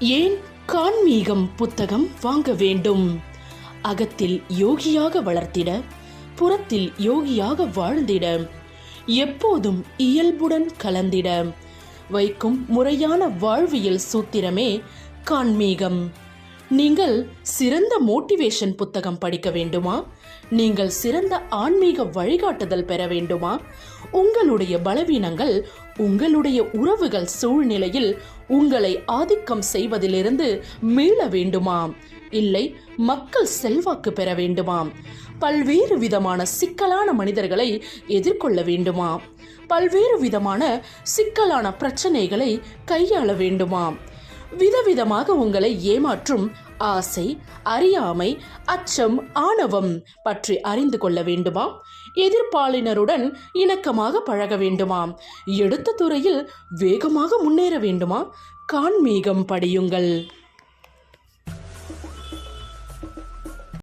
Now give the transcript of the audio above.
ஏன் கான்மீகம் புத்தகம் வாங்க வேண்டும்? அகத்தில் யோகியாக வளர்த்திட புறத்தில் யோகியாக வாழ்ந்திட எப்போதும் இயல்புடன் கலந்திட வைக்கும் முறையான வாழ்வியல் சூத்திரமே கான்மீகம். நீங்கள் சிறந்த மோட்டிவேஷன் புத்தகம் படிக்க வேண்டுமா? நீங்கள் சிறந்த ஆன்மீக வழிகாட்டுதல் பெற வேண்டுமா? உங்களுடைய பலவீனங்கள் உங்களுடைய உறவுகள் சூழ்நிலையில் உங்களை ஆதிக்கம் செய்வதிலிருந்து மீள வேண்டுமா? இல்லை மக்கள் செல்வாக்கு பெற வேண்டுமா? பல்வேறு விதமான சிக்கலான மனிதர்களை எதிர்கொள்ள வேண்டுமா? பல்வேறு விதமான சிக்கலான பிரச்சனைகளை கையாள வேண்டுமா? விதவிதமாக உங்களை ஏமாற்றும் ஆசை அறியாமை அச்சம் ஆணவம் பற்றி அறிந்து கொள்ள வேண்டுமா? எதிர்ப்பாளினருடன் இணக்கமாக பழக வேண்டுமா? எடுத்த துறையில் வேகமாக முன்னேற வேண்டுமா? கான்மீகம் படியுங்கள்.